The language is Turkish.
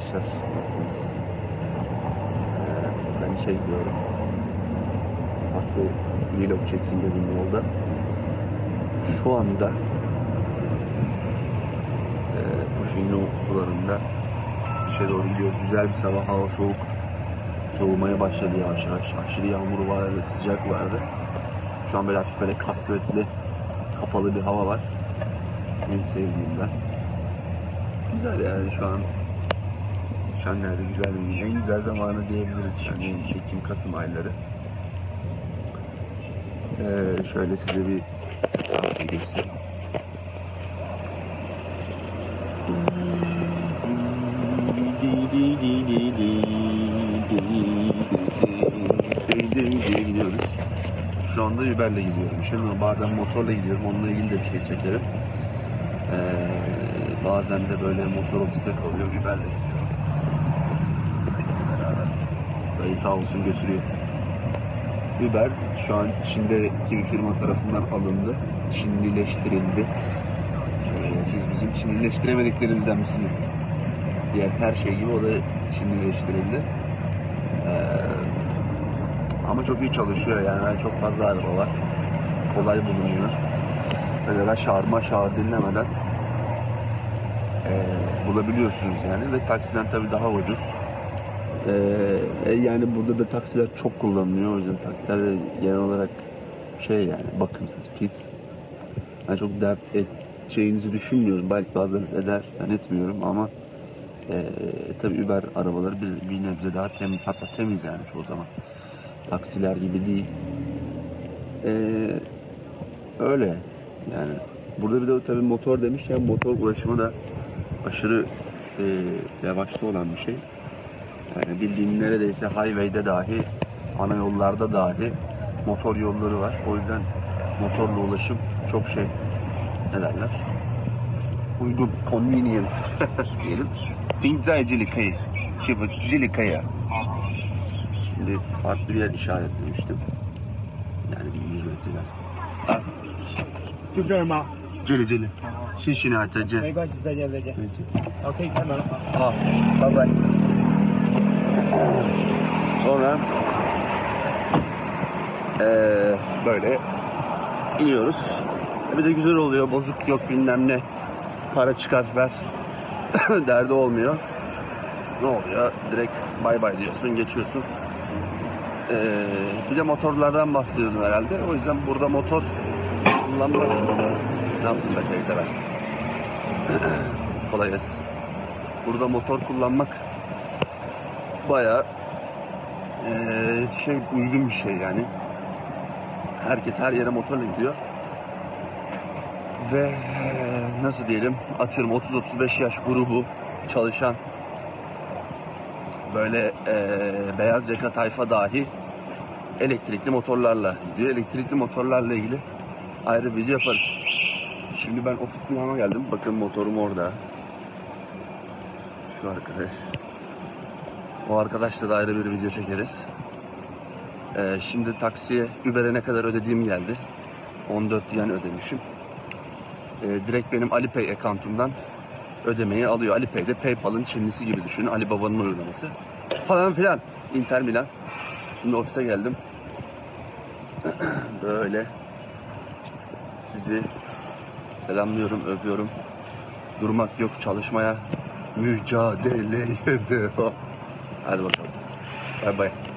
Arkadaşlar. Nasılsınız? Ee, ben şey diyorum. Ufak bir vlog çekeyim dedim yolda. Şu anda e, Fushino sularında işe doğru gidiyoruz. Güzel bir sabah. Hava soğuk. Soğumaya başladı yavaş yavaş. Aşırı yağmur vardı, sıcak vardı. Şu an böyle hafif böyle kasvetli, kapalı bir hava var. En sevdiğimden. Güzel yani şu an Şenler'de güzel en güzel zamanı diyebiliriz yani Ekim Kasım ayları. Ee, şöyle size bir tahtayı göstereyim. gidiyoruz. Şu anda Uber'le gidiyorum. Şimdi bazen motorla gidiyorum. Onunla ilgili de bir şey çekerim. Ee, bazen de böyle motor ofiste kalıyor. Uber'le gidiyorum. Dayı sağ olsun götürüyor. Uber şu an Çin'deki bir firma tarafından alındı. Çinlileştirildi. Ee, siz bizim Çinlileştiremediklerimizden misiniz? Diğer her şey gibi o da Çinlileştirildi. Ee, ama çok iyi çalışıyor yani çok fazla araba var. Kolay bulunuyor. Böyle ben şarma şağır dinlemeden ee, bulabiliyorsunuz yani ve taksiden tabii daha ucuz. Ee, e, yani burada da taksiler çok kullanılıyor o yüzden taksiler genel olarak şey yani bakımsız pis. Yani çok dert edeceğinizi düşünmüyorum. Belki bazılarınız eder, ben etmiyorum ama ee, tabii Uber arabaları bir, bir nebze daha temiz hatta temiz yani çoğu zaman. Taksiler gibi değil. Ee, öyle yani. Burada bir de tabii motor demişken motor ulaşımı da aşırı e, yavaşta olan bir şey. Yani bildiğin neredeyse highway'de dahi, ana yollarda dahi motor yolları var. O yüzden motorla ulaşım çok şey ne derler? Uygun, convenient diyelim. Dingzai Cilikaya. Şimdi farklı bir yer işaretlemiştim. Yani bir 100 metre dersin. Ha? Cücürma. Celi. Şişini atacağım. Meyve çizeceğim. Okey tamam. Ah, bye bye. Sonra eee, böyle iniyoruz. Bir de güzel oluyor. Bozuk yok bilmem ne. Para çıkar ver. Derdi olmuyor. Ne oluyor? Direkt bay bay diyorsun, geçiyorsun. Eee, bir de motorlardan bahsediyordum herhalde. O yüzden burada motor kullanmak... Ne yaptın be teyze ben? Kolay gelsin burada motor kullanmak bayağı eee, şey uygun bir şey yani. Herkes her yere motorla gidiyor. Ve eee, nasıl diyelim atıyorum 30-35 yaş grubu çalışan böyle eee, beyaz yaka tayfa dahi elektrikli motorlarla gidiyor. Elektrikli motorlarla ilgili ayrı video yaparız. Şimdi ben ofis binama geldim. Bakın motorum orada. Şu arkadaş. O arkadaşla da ayrı bir video çekeriz. Ee, şimdi taksiye Uber'e ne kadar ödediğim geldi. 14 yen ödemişim. Ee, direkt benim Alipay account'umdan ödemeyi alıyor. Alipay de PayPal'ın Çinlisi gibi düşünün. Ali Baba'nın uygulaması. Falan filan. Inter Milan. Şimdi ofise geldim. Böyle sizi selamlıyorum, öpüyorum. Durmak yok, çalışmaya mücadeleye devam. Hadi bakalım. Bay bay.